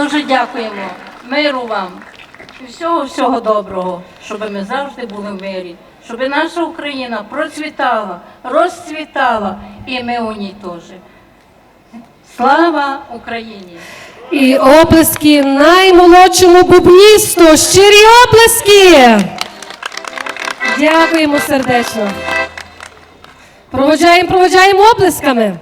Дуже дякуємо. Миру вам. І всього всього доброго, щоб ми завжди були в мирі, щоб наша Україна процвітала, розцвітала, і ми у ній теж. Слава Україні! І оплески наймолодшому бубністу. Щирі оплески! Дякуємо сердечно. Проводжаємо, проводжаємо оплесками.